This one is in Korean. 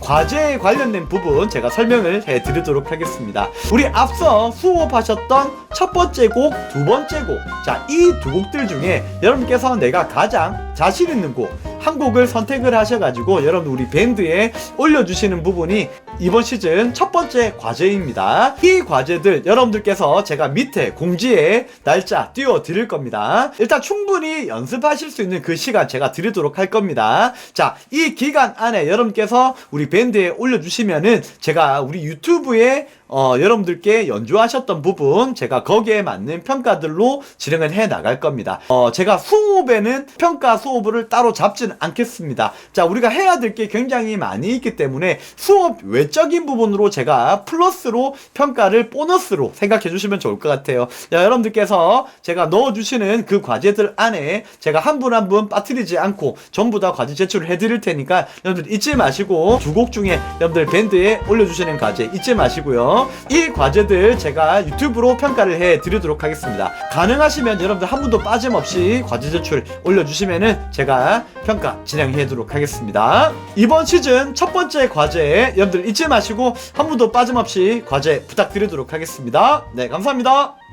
과제에 관련된 부분 제가 설명을 해드리도록 하겠습니다. 우리 앞서 수업하셨던 첫 번째 곡, 두 번째 곡. 자, 이 두 곡들 중에 여러분께서 내가 가장 자신 있는 곡, 한 곡을 선택을 하셔가지고 여러분 우리 밴드에 올려주시는 부분이 이번 시즌 첫 번째 과제입니다. 이 과제들 여러분들께서 제가 밑에 공지에 날짜 띄워 드릴 겁니다. 일단 충분히 연습하실 수 있는 그 시간 제가 드리도록 할 겁니다. 자, 이 기간 안에 여러분께서 우리 밴드에 올려주시면은 제가 우리 유튜브에 어, 여러분들께 연주하셨던 부분 제가 거기에 맞는 평가들로 진행을 해 나갈 겁니다. 어, 제가 수업에는 평가 수업을 따로 잡지는 않겠습니다. 자, 우리가 해야 될 게 굉장히 많이 있기 때문에 수업 외적인 부분으로 제가 플러스로 평가를 보너스로 생각해 주시면 좋을 것 같아요. 자, 여러분들께서 제가 넣어 주시는 그 과제들 안에 제가 한 분 한 분 빠뜨리지 않고 전부 다 과제 제출을 해 드릴 테니까 여러분들 잊지 마시고 두 곡 중에 여러분들 밴드에 올려 주시는 과제 잊지 마시고요. 이 과제들 제가 유튜브로 평가를 해 드리도록 하겠습니다. 가능하시면 여러분들 한 분도 빠짐없이 과제 제출 올려주시면은 제가 평가 진행해 도록 하겠습니다. 이번 시즌 첫 번째 과제 여러분들 잊지 마시고 한 분도 빠짐없이 과제 부탁드리도록 하겠습니다. 네, 감사합니다.